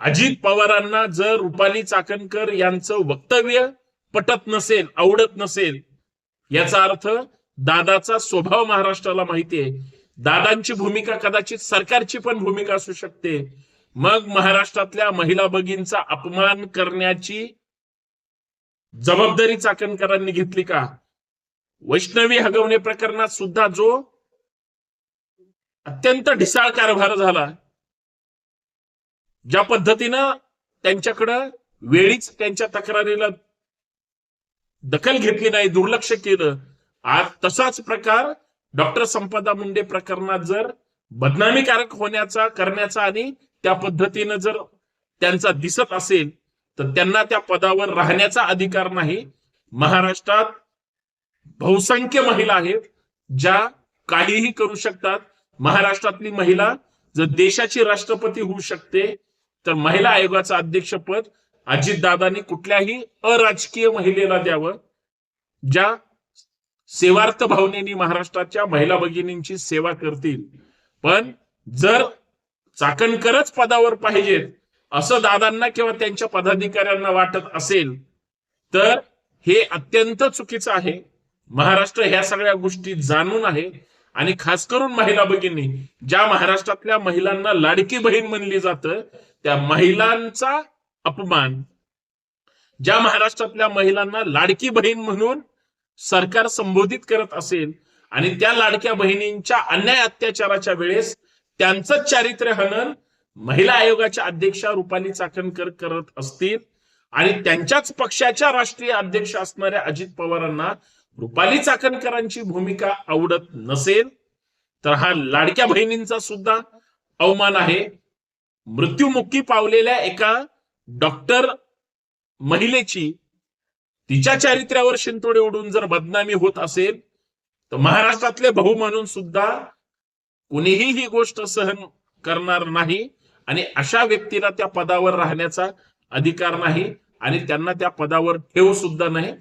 अजित पवारांना जर रुपाली चाकणकर यांचं वक्तव्य पटत नसेल आवडत नसेल याचा अर्थ दादाचा स्वभाव महाराष्ट्राला माहिती आहे. दादांची भूमिका कदाचित सरकारची पण भूमिका असू शकते. मग महाराष्ट्रातल्या महिला भगिनींचा अपमान करण्याची जबाबदारी चाकणकरांनी घेतली का? वैष्णवी हगवणे प्रकरणात सुद्धा जो अत्यंत ढिसाळ कारभार झाला ज्या पद्धतीनं त्यांच्याकडं वेळीच त्यांच्या तक्रारीला दखल घेतली नाही दुर्लक्ष केलं आज तसाच प्रकार डॉक्टर संपदा मुंडे प्रकरणात जर बदनामीकारक होण्याचा करण्याचा आणि त्या पद्धतीनं जर त्यांचा दिसत असेल तर त्यांना त्या पदावर राहण्याचा अधिकार नाही. महाराष्ट्रात बहुसंख्य महिला आहेत ज्या काहीही करू शकतात. महाराष्ट्रातली महिला जर देशाची राष्ट्रपती होऊ शकते तर महिला आयोगाचं अध्यक्षपद अजितदादांनी कुठल्याही अराजकीय महिलेला द्यावं ज्या सेवार्थ भावनेनी महाराष्ट्राच्या महिला भगिनींची सेवा करतील. पण जर चाकणकरच पदावर पाहिजेत असं दादांना किंवा त्यांच्या पदाधिकाऱ्यांना वाटत असेल तर हे अत्यंत चुकीचं आहे. महाराष्ट्र ह्या सगळ्या गोष्टी जाणून आहे. आणि खास करून महिला भगिनी ज्या महाराष्ट्रातल्या महिलांना लाडकी बहीण म्हणली जातं त्या महिलांचा अपमान ज्या महाराष्ट्रातल्या महिलांना लाडकी बहीण म्हणून सरकार संबोधित करत असेल आणि त्या लाडक्या बहिणींच्या अन्याय अत्याचाराच्या वेळेस त्यांचं चारित्र्य हनन महिला आयोगाच्या अध्यक्षा रुपाली चाकणकर करत असतील आणि त्यांच्याच पक्षाच्या राष्ट्रीय अध्यक्ष असणाऱ्या अजित पवारांना रुपाली चाकणकरांची भूमिका आवडत नसेल तर हा लाडक्या बहिणींचा सुद्धा अवमान आहे. मृत्युमुखी पावलेल्या एका डॉक्टर महिलेची तिच्या चारित्र्यावर शिंतोडे उडून जर बदनामी होत असेल तर महाराष्ट्रातले भाऊ म्हणून सुद्धा कुणीही ही गोष्ट सहन करणार नाही आणि अशा व्यक्तीला त्या पदावर राहण्याचा अधिकार नाही आणि त्यांना त्या पदावर ठेव सुद्धा नाही.